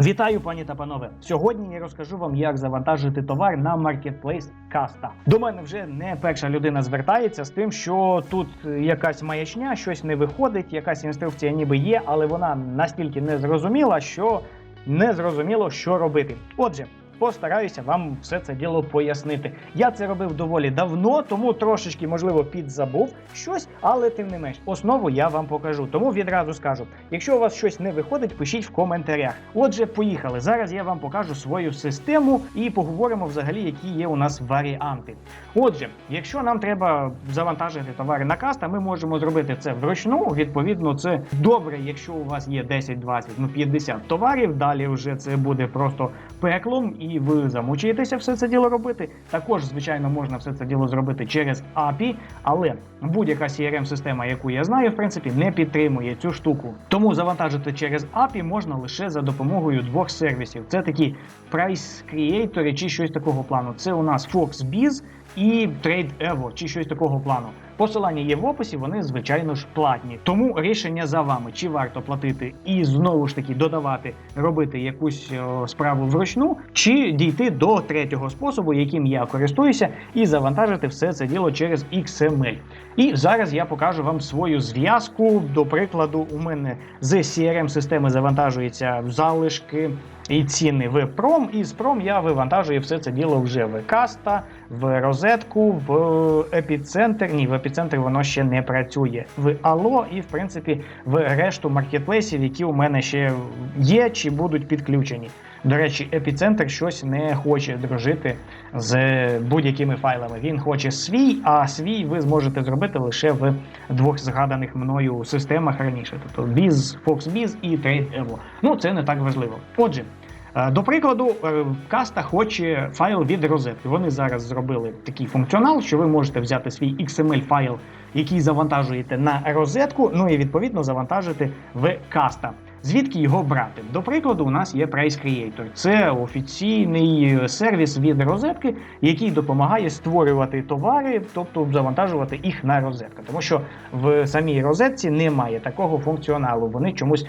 Вітаю, пані та панове! Сьогодні я розкажу вам, як завантажити товар на маркетплейс Каста. До мене вже не перша людина звертається з тим, що тут якась маячня, щось не виходить, якась інструкція ніби є, але вона настільки не зрозуміла, що не зрозуміло, що робити. Отже. Постараюся вам все це діло пояснити. Я це робив доволі давно, тому трошечки, можливо, підзабув щось, але тим не менш, основу я вам покажу. Тому відразу скажу: якщо у вас щось не виходить, пишіть в коментарях. Отже, поїхали. Зараз я вам покажу свою систему і поговоримо взагалі, які є у нас варіанти. Отже, якщо нам треба завантажити товари на каста, ми можемо зробити це вручну. Відповідно, це добре, якщо у вас є 10, 20, ну 50 товарів. Далі вже це буде просто пеклом, і ви замучаєтеся все це діло робити. Також, звичайно, можна все це діло зробити через API, але будь-яка crm система яку я знаю, в принципі, не підтримує цю штуку. Тому завантажити через API можна лише за допомогою двох сервісів. Це такі Creator чи щось такого плану. Це у нас FoxBiz і TradeEvo, чи щось такого плану. Посилання є в описі, вони звичайно ж платні. Тому рішення за вами, чи варто платити і знову ж таки додавати, робити якусь о, справу вручну, чи дійти до третього способу, яким я користуюся, і завантажити все це діло через XML. І зараз я покажу вам свою зв'язку. До прикладу, у мене з crm системи завантажуються залишки і ціни в пром, і з пром я вивантажую все це діло вже в каста, в розетку, в епіцентр. Ні, в епіцентр воно ще не працює. В Ало і в принципі в решту маркетплейсів, які у мене ще є чи будуть підключені. До речі, епіцентр щось не хоче дружити з будь-якими файлами. Він хоче свій, а свій ви зможете зробити лише в двох згаданих мною системах раніше. Тобто Biz, FoxBiz і TradeEvo. Ну це не так важливо. Отже. Е, До прикладу, е, каста хоче файл від розетки. Вони зараз зробили такий функціонал, що ви можете взяти свій XML файл, який завантажуєте на розетку, ну і відповідно завантажити в каста. Звідки його брати? До прикладу, у нас є Price Creator. Це офіційний сервіс від розетки, який допомагає створювати товари, тобто завантажувати їх на розетку. Тому що в самій розетці немає такого функціоналу. Вони чомусь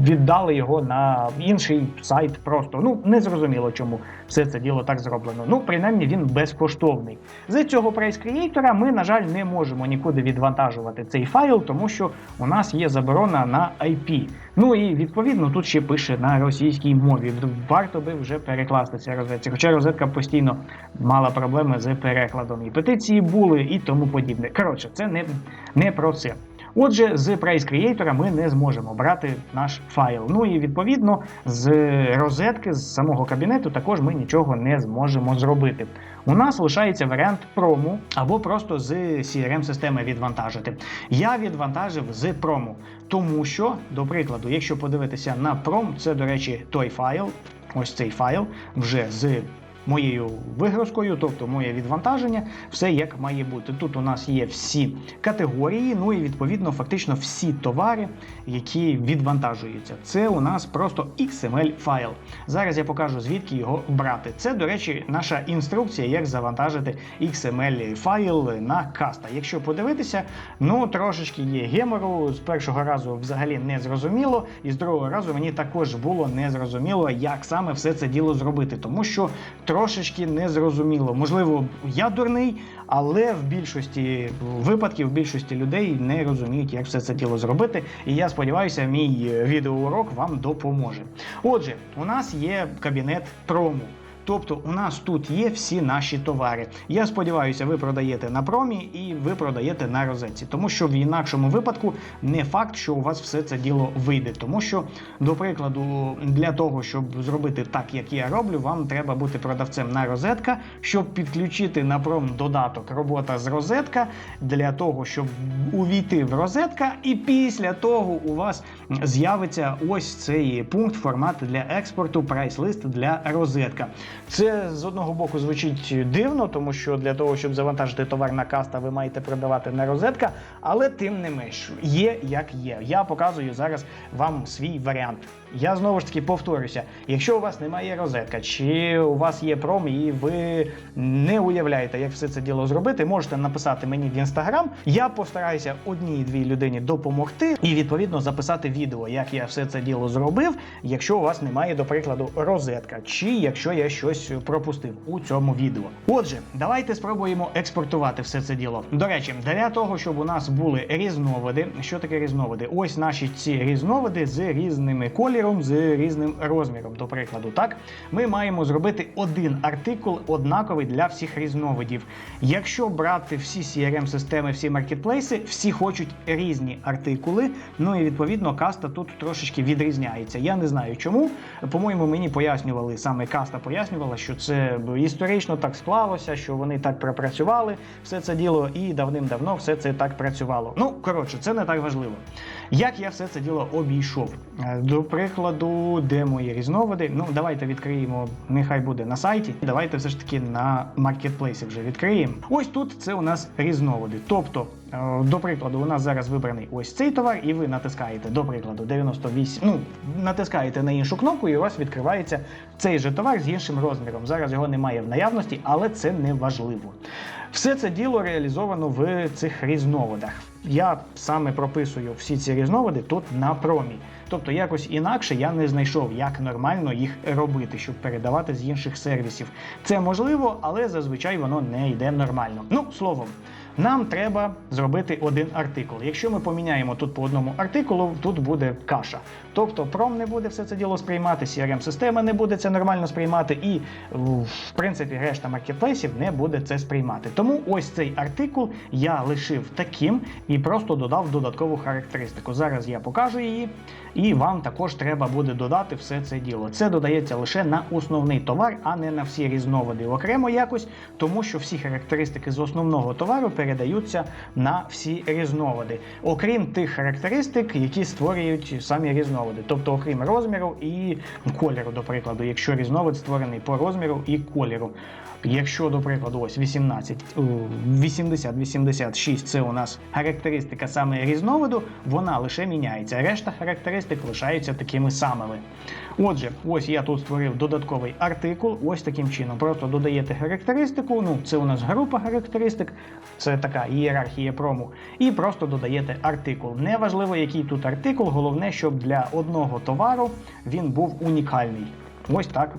віддали його на інший сайт. Просто ну не зрозуміло, чому все це діло так зроблено. Ну, принаймні, він безкоштовний. З цього Price Creator ми, на жаль, не можемо нікуди відвантажувати цей файл, тому що у нас є заборона на IP. Ну і відповідно тут ще пише на російській мові. Варто би вже перекласти це розетці. Хоча розетка постійно мала проблеми з перекладом. І петиції були, і тому подібне. Коротше, це не, не про це. Отже, з Price Creator ми не зможемо брати наш файл. Ну і відповідно з розетки, з самого кабінету, також ми нічого не зможемо зробити. У нас лишається варіант прому або просто з CRM-системи відвантажити. Я відвантажив з прому, тому що, до прикладу, якщо подивитися на пром, це, до речі, той файл, ось цей файл вже з моєю вигрузкою, тобто моє відвантаження, все як має бути. Тут у нас є всі категорії, ну і відповідно фактично всі товари, які відвантажуються. Це у нас просто XML файл. Зараз я покажу звідки його брати. Це, до речі, наша інструкція, як завантажити XML файл на каста. Якщо подивитися, ну трошечки є гемору. З першого разу взагалі не зрозуміло, і з другого разу мені також було не зрозуміло, як саме все це діло зробити, тому що трошечки не зрозуміло. Можливо, я дурний, але в більшості випадків, в більшості людей не розуміють, як все це діло зробити. І я сподіваюся, мій відеоурок вам допоможе. Отже, у нас є кабінет прому. Тобто у нас тут є всі наші товари. Я сподіваюся, ви продаєте на промі і ви продаєте на розетці, тому що в інакшому випадку не факт, що у вас все це діло вийде. Тому що, до прикладу, для того, щоб зробити так, як я роблю, вам треба бути продавцем на розетка, щоб підключити на пром додаток робота з розетка, для того, щоб увійти в розетка, і після того у вас з'явиться ось цей пункт формат для експорту, прайс-лист для розетка. Це з одного боку звучить дивно, тому що для того, щоб завантажити товар на каста, ви маєте продавати на розетка, але тим не менш є як є. Я показую зараз вам свій варіант. Я знову ж таки повторюся: якщо у вас немає розетка, чи у вас є пром, і ви не уявляєте, як все це діло зробити, можете написати мені в інстаграм. Я постараюся одній-дві людині допомогти і відповідно записати відео, як я все це діло зробив, якщо у вас немає, до прикладу, розетка, чи якщо я щось пропустив у цьому відео. Отже, давайте спробуємо експортувати все це діло. До речі, для того, щоб у нас були різновиди. Що таке різновиди? Ось наші ці різновиди з різними кольором, з різним розміром. До прикладу, так ми маємо зробити один артикул однаковий для всіх різновидів. Якщо брати всі crm системи всі маркетплейси, всі хочуть різні артикули. Ну і відповідно каста тут трошечки відрізняється. Я не знаю чому. По-моєму, мені пояснювали саме каста пояснювала, що це історично так склалося, що вони так пропрацювали все це діло, і давним-давно все це так працювало. Ну коротше, це не так важливо. Як я все це діло обійшов? Е, До прикладу, де мої різновиди? Ну, давайте відкриємо, нехай буде на сайті. Давайте все ж таки на маркетплейсі вже відкриємо. Ось тут це у нас різновиди. Тобто, е, до прикладу, у нас зараз вибраний ось цей товар, і ви натискаєте, до прикладу, 98, ну, натискаєте на іншу кнопку, і у вас відкривається цей же товар з іншим розміром. Зараз його немає в наявності, але це не важливо. Все це діло реалізовано в цих різновидах. Я саме прописую всі ці різновиди тут на промі. Тобто якось інакше я не знайшов, як нормально їх робити, щоб передавати з інших сервісів. Це можливо, але зазвичай воно не йде нормально. Ну, словом, нам треба зробити один артикул. Якщо ми поміняємо тут по одному артикулу, тут буде каша. Тобто пром не буде все це діло сприймати, crm система не буде це нормально сприймати, і в принципі решта маркетплейсів не буде це сприймати. Тому ось цей артикул я лишив таким і просто додав додаткову характеристику. Зараз я покажу її, і вам також треба буде додати все це діло. Це додається лише на основний товар, а не на всі різновиди окремо якось, тому що всі характеристики з основного товару передаються на всі різновиди, окрім тих характеристик, які створюють самі різновиди. Тобто, окрім розміру і кольору, до прикладу, якщо різновид створений по розміру і кольору. Якщо, до прикладу, ось 18, 80-86 це у нас характеристика саме різновиду, вона лише міняється. Решта характеристик лишаються такими самими. Отже, ось я тут створив додатковий артикул, ось таким чином. Просто додаєте характеристику. Ну, це у нас група характеристик, це така ієрархія прому. І просто додаєте артикул. Неважливо, який тут артикул, головне, щоб для одного товару він був унікальний. Ось так,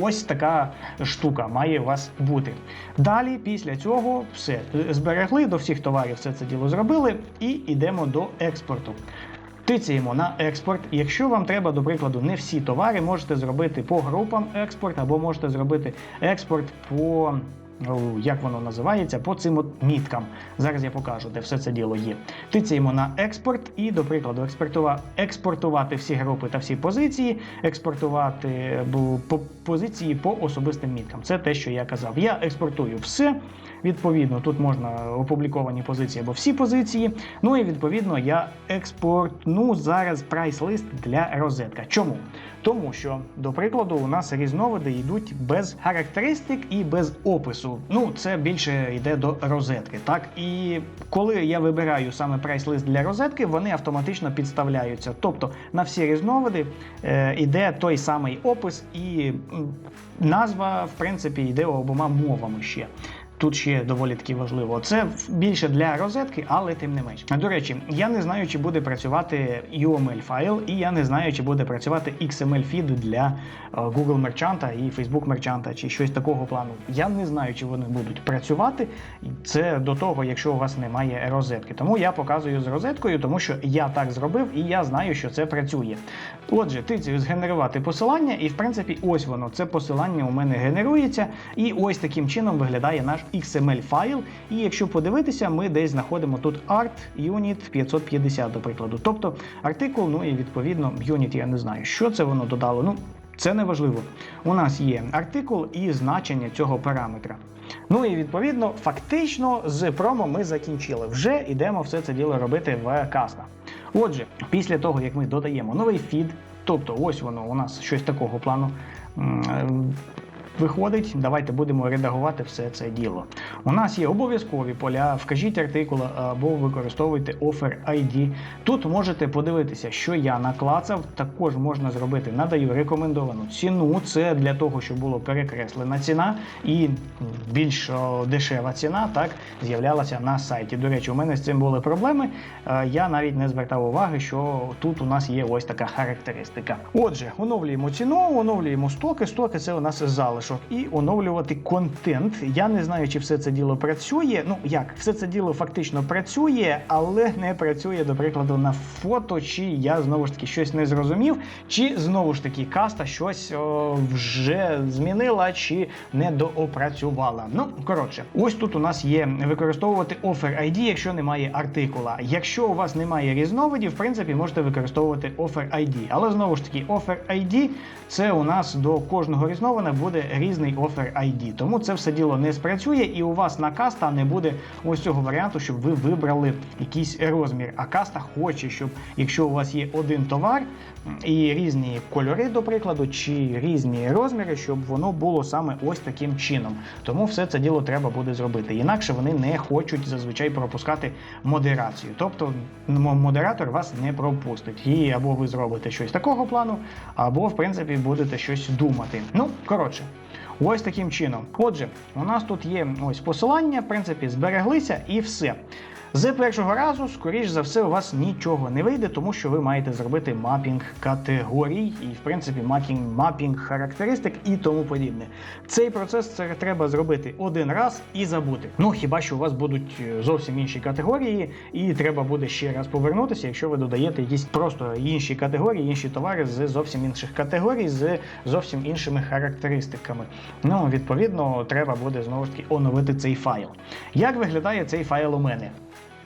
ось така штука має у вас бути. Далі, після цього, все зберегли до всіх товарів, все це діло зробили, і йдемо до експорту. Тицяємо на експорт. Якщо вам треба, до прикладу, не всі товари, можете зробити по групам експорт, або можете зробити експорт по. Як воно називається, по цим от міткам. Зараз я покажу, де все це діло є. Тицяємо на експорт і, до прикладу, експортува- експортувати всі групи та всі позиції, експортувати по позиції по особистим міткам. Це те, що я казав. Я експортую все. Відповідно, тут можна опубліковані позиції або всі позиції. Ну і відповідно я експортну зараз прайс-лист для розетка. Чому? Тому що, до прикладу, у нас різновиди йдуть без характеристик і без опису. Ну, це більше йде до розетки. Так і коли я вибираю саме прайс-лист для розетки, вони автоматично підставляються. Тобто на всі різновиди е, йде той самий опис, і назва, в принципі, йде обома мовами ще. Тут ще доволі таки важливо. Це більше для розетки, але тим не менш. До речі, я не знаю, чи буде працювати UML файл, і я не знаю, чи буде працювати XML фід для е, Google мерчанта і Facebook мерчанта, чи щось такого плану. Я не знаю, чи вони будуть працювати. Це до того, якщо у вас немає розетки. Тому я показую з розеткою, тому що я так зробив і я знаю, що це працює. Отже, тицею згенерувати посилання, і в принципі, ось воно. Це посилання у мене генерується, і ось таким чином виглядає наш XML файл. І якщо подивитися, ми десь знаходимо тут Art Unit 550, до прикладу. Тобто артикул, ну і відповідно Unit, я не знаю, що це воно додало. Ну, це не важливо. У нас є артикул і значення цього параметра. Ну і відповідно, фактично з промо ми закінчили. Вже йдемо все це діло робити в каста. Отже, після того, як ми додаємо новий фід, тобто ось воно у нас щось такого плану. Виходить. Давайте будемо редагувати все це діло. У нас є обов'язкові поля, вкажіть артикули або використовуйте offer ID. Тут можете подивитися, що я наклацав. Також можна зробити, надаю рекомендовану ціну. Це для того, щоб було перекреслена ціна і більш дешева ціна так з'являлася на сайті. До речі, у мене з цим були проблеми. Е, Я навіть не звертав уваги, що тут у нас є ось така характеристика. Отже, оновлюємо ціну, оновлюємо стоки. Стоки це у нас залишок. І оновлювати контент. Я не знаю, чи все це діло працює. Ну як, все це діло фактично працює, але не працює, до прикладу, на фото, чи я знову ж таки щось не зрозумів, чи знову ж таки каста щось о, вже змінила, чи не доопрацювала. Ну, коротше, ось тут у нас є використовувати offer ID, якщо немає артикула. Якщо у вас немає різновидів, в принципі, можете використовувати offer ID. Але знову ж таки, offer ID це у нас до кожного різновида буде різний offer ID. Тому це все діло не спрацює, і у вас на каста не буде ось цього варіанту, щоб ви вибрали якийсь розмір. А каста хоче, щоб якщо у вас є один товар і різні кольори, до прикладу, чи різні розміри, щоб воно було саме ось таким чином. Тому все це діло треба буде зробити. Інакше вони не хочуть зазвичай пропускати модерацію. Тобто модератор вас не пропустить. І або ви зробите щось такого плану, або в принципі будете щось думати. Ну коротше. Ось таким чином. Отже, у нас тут є ось посилання, в принципі, збереглися і все. З першого разу, скоріш за все, у вас нічого не вийде, тому що ви маєте зробити мапінг категорій і, в принципі, мапінг, характеристик і тому подібне. Цей процес це треба зробити один раз і забути. Ну хіба що у вас будуть е, зовсім інші категорії, і треба буде ще раз повернутися, якщо ви додаєте якісь просто інші категорії, інші товари з зовсім інших категорій, з зовсім іншими характеристиками. Ну, відповідно, треба буде знову ж таки оновити цей файл. Як виглядає цей файл у мене?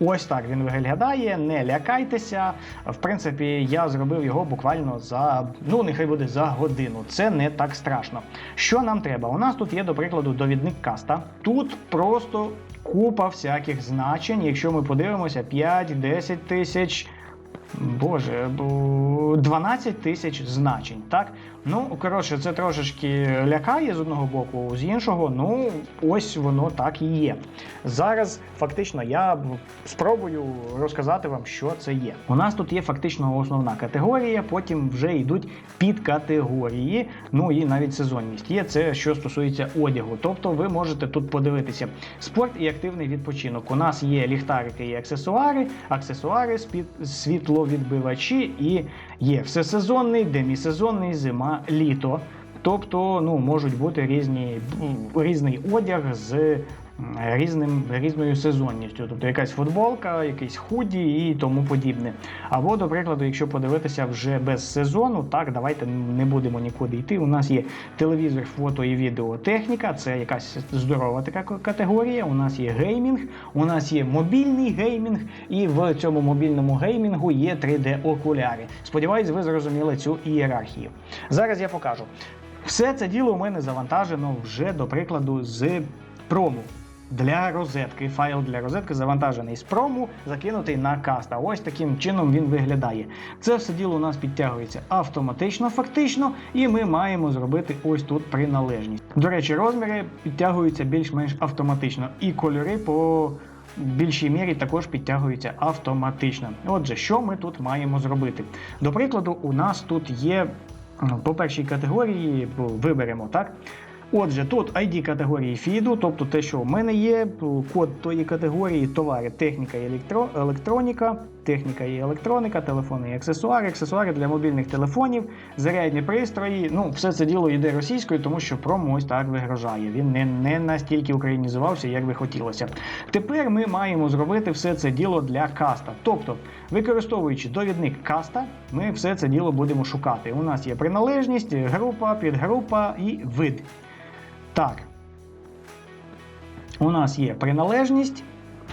Ось так він виглядає, не лякайтеся. В принципі, я зробив його буквально за, ну нехай буде за годину. Це не так страшно. Що нам треба? У нас тут є, до прикладу, довідник каста. Тут просто купа всяких значень. Якщо ми подивимося, 5-10 тисяч. Боже, 12 тисяч значень, так? Ну, коротше, це трошечки лякає з одного боку, з іншого, ну, ось воно так і є. Зараз фактично я спробую розказати вам, що це є. У нас тут є фактично основна категорія, потім вже йдуть підкатегорії, ну і навіть сезонність. Є це, що стосується одягу. Тобто ви можете тут подивитися спорт і активний відпочинок. У нас є ліхтарики і аксесуари, аксесуари, спід- світловідбивачі і є всесезонний, демісезонний, зима, літо. Тобто, ну, можуть бути різні, різний одяг з різним, різною сезонністю. Тобто якась футболка, якийсь худі і тому подібне. Або, до прикладу, якщо подивитися вже без сезону, так, давайте не будемо нікуди йти. У нас є телевізор, фото і відеотехніка, це якась здорова така категорія. У нас є геймінг, у нас є мобільний геймінг, і в цьому мобільному геймінгу є 3D-окуляри. Сподіваюсь, ви зрозуміли цю ієрархію. Зараз я покажу. Все це діло у мене завантажено вже, до прикладу, з прому. Для розетки. Файл для розетки завантажений з прому, закинутий на каста. Ось таким чином він виглядає. Це все діло у нас підтягується автоматично, фактично, і ми маємо зробити ось тут приналежність. До речі, розміри підтягуються більш-менш автоматично, і кольори по більшій мірі також підтягуються автоматично. Отже, що ми тут маємо зробити? До прикладу, у нас тут є по першій категорії, виберемо так. Отже, тут ID категорії фіду, тобто те, що в мене є, код тої категорії, товари, техніка і електро, електроніка, техніка і електроніка, телефони і аксесуари, аксесуари для мобільних телефонів, зарядні пристрої. Ну, все це діло йде російською, тому що промо ось так вигрожає. Він не, не настільки українізувався, як би хотілося. Тепер ми маємо зробити все це діло для каста. Тобто, використовуючи довідник каста, ми все це діло будемо шукати. У нас є приналежність, група, підгрупа і вид. Так. У нас є приналежність,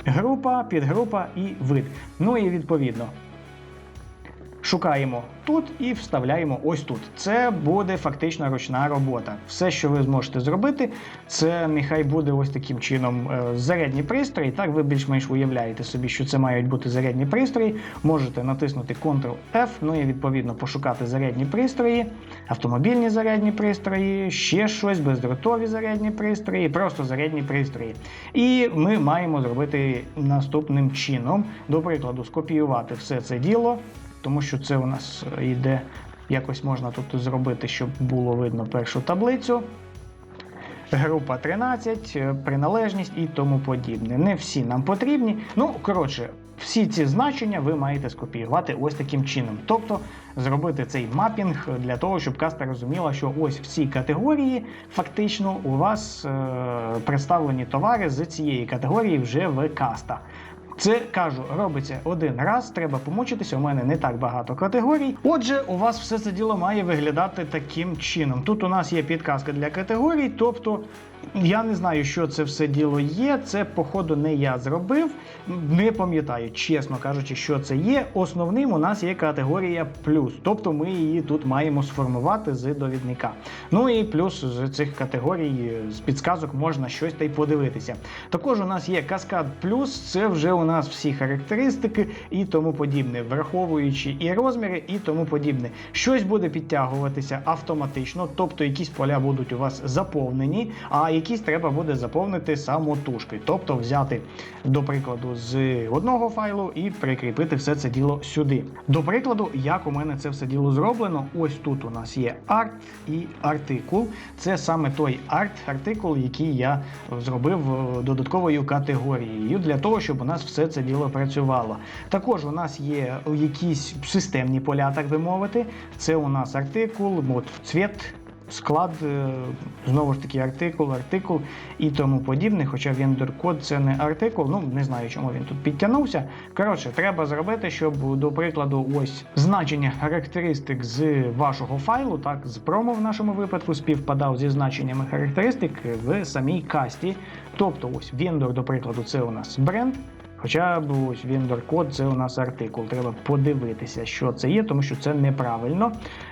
група, підгрупа і вид. Ну і відповідно. Шукаємо тут і вставляємо ось тут. Це буде фактично ручна робота. Все, що ви зможете зробити, це нехай буде ось таким чином е, зарядні пристрої. Так ви більш-менш уявляєте собі, що це мають бути зарядні пристрої. Можете натиснути Ctrl-F, ну і відповідно пошукати зарядні пристрої, автомобільні зарядні пристрої, ще щось, бездротові зарядні пристрої, просто зарядні пристрої. І ми маємо зробити наступним чином, до прикладу, скопіювати все це діло, тому що це у нас йде. Якось можна тут зробити, щоб було видно першу таблицю. Група 13, е, приналежність і тому подібне. Не всі нам потрібні. Ну, коротше, всі ці значення ви маєте скопіювати ось таким чином. Тобто зробити цей мапінг для того, щоб каста розуміла, що ось в цій категорії фактично у вас е- представлені товари з цієї категорії вже в каста. Це кажу, робиться один раз, треба помучитися. У мене не так багато категорій. Отже, у вас все це діло має виглядати таким чином. Тут у нас є підказка для категорій, тобто я не знаю, що це все діло є. Це, походу, не я зробив. Не пам'ятаю, чесно кажучи, що це є. Основним у нас є категорія плюс, тобто ми її тут маємо сформувати з довідника. Ну і плюс з цих категорій, з підсказок можна щось та й подивитися. Також у нас є каскад плюс, це вже у нас всі характеристики і тому подібне, враховуючи і розміри, і тому подібне. Щось буде підтягуватися автоматично, тобто якісь поля будуть у вас заповнені, а якісь треба буде заповнити самотужки. Тобто взяти, до прикладу, з одного файлу і прикріпити все це діло сюди. До прикладу, як у мене це все діло зроблено, ось тут у нас є арт і артикул. Це саме той арт-артикул, який я зробив е, додатковою категорією для того, щоб у нас все це діло працювало. Також у нас є якісь системні поля, так би мовити. Це у нас артикул, от цвіт. Склад, е, знову ж таки, артикул, артикул і тому подібне. Хоча вендор код це не артикул, ну не знаю, чому він тут підтягнувся. Коротше, треба зробити, щоб, до прикладу, ось значення характеристик з вашого файлу, так, з промо в нашому випадку співпадав зі значеннями характеристик в самій касті. Тобто, ось вендор, до прикладу, це у нас бренд. Хоча б ось вендор код це у нас артикул. Треба подивитися, що це є, тому що це неправильно.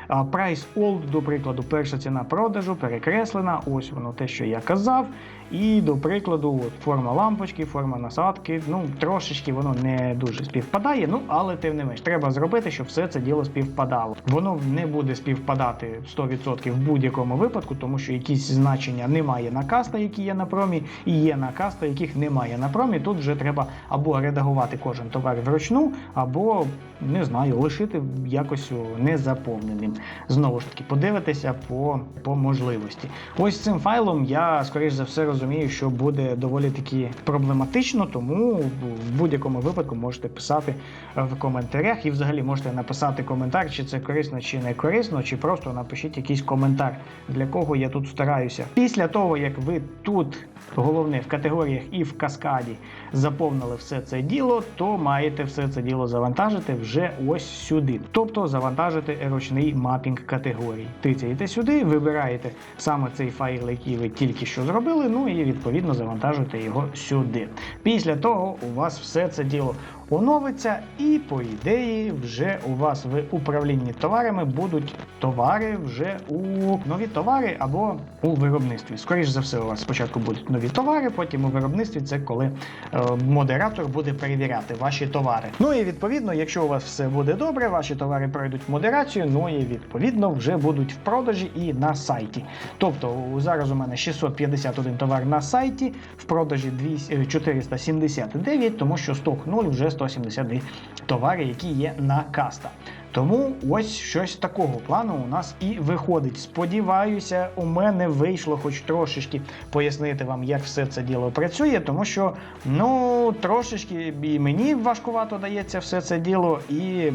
Price Old, до прикладу, перша ціна продажу перекреслена. Ось воно те, що я казав. І до прикладу, от форма лампочки, форма насадки. Ну, трошечки воно не дуже співпадає. Ну, але тим не менш, треба зробити, щоб все це діло співпадало. Воно не буде співпадати 100% в будь-якому випадку, тому що якісь значення немає на каста, які є на промі, і є на каста, яких немає на промі. Тут вже треба або редагувати кожен товар вручну, або не знаю, лишити якось незаповненим. Знову ж таки, подивитися по, по можливості. Ось цим файлом я, скоріш за все, розумію, що буде доволі таки проблематично, тому в будь-якому випадку можете писати в коментарях і взагалі можете написати коментар, чи це корисно, чи не корисно, чи просто напишіть якийсь коментар, для кого я тут стараюся. Після того, як ви тут, головне в категоріях і в каскаді заповнили все це діло, то маєте все це діло завантажити вже ось сюди. Тобто завантажити ручний мапінг категорій. Тицяєте сюди, вибираєте саме цей файл, який ви тільки що зробили, ну і відповідно завантажуєте його сюди. Після того у вас все це діло оновиться, і, по ідеї, вже у вас в управлінні товарами будуть товари вже у нові товари або у виробництві. Скоріше за все, у вас спочатку будуть нові товари, потім у виробництві це коли е, модератор буде перевіряти ваші товари. Ну і відповідно, якщо у вас все буде добре, ваші товари пройдуть модерацію, ну і відповідно вже будуть в продажі і на сайті. Тобто зараз у мене 651 товар на сайті, в продажі 200, 479, тому що сток 0 вже 172 товари, які є на каста. Тому ось щось такого плану у нас і виходить. Сподіваюся, у мене вийшло хоч трошечки пояснити вам, як все це діло працює, тому що ну трошечки і мені важкувато дається все це діло, і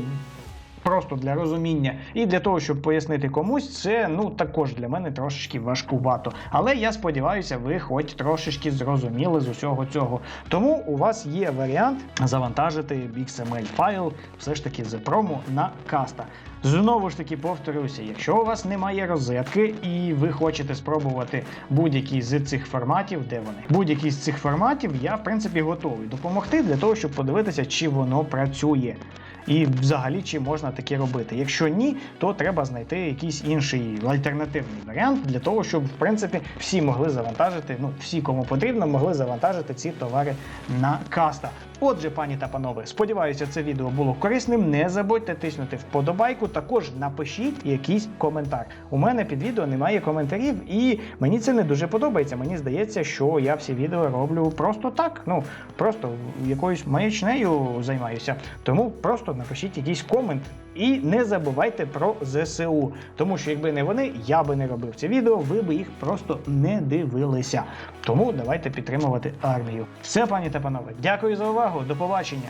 просто для розуміння і для того, щоб пояснити комусь, це ну також для мене трошечки важкувато. Але я сподіваюся, ви хоч трошечки зрозуміли з усього цього. Тому у вас є варіант завантажити XML файл все ж таки з прому на каста. Знову ж таки повторюся, якщо у вас немає розетки і ви хочете спробувати будь-який з цих форматів, де вони будь-який з цих форматів, я в принципі готовий допомогти для того, щоб подивитися, чи воно працює. І взагалі чи можна таке робити. Якщо ні, то треба знайти якийсь інший альтернативний варіант для того, щоб в принципі всі могли завантажити. Ну всі, кому потрібно, могли завантажити ці товари на каста. Отже, пані та панове, сподіваюся, це відео було корисним. Не забудьте тиснути вподобайку. Також напишіть якийсь коментар. У мене під відео немає коментарів, і мені це не дуже подобається. Мені здається, що я всі відео роблю просто так. Ну просто якоюсь маячнею займаюся. Тому просто напишіть якийсь комент. І не забувайте про ЗСУ, тому що якби не вони, я би не робив це відео, ви би їх просто не дивилися. Тому давайте підтримувати армію. Все, пані та панове, дякую за увагу. До побачення.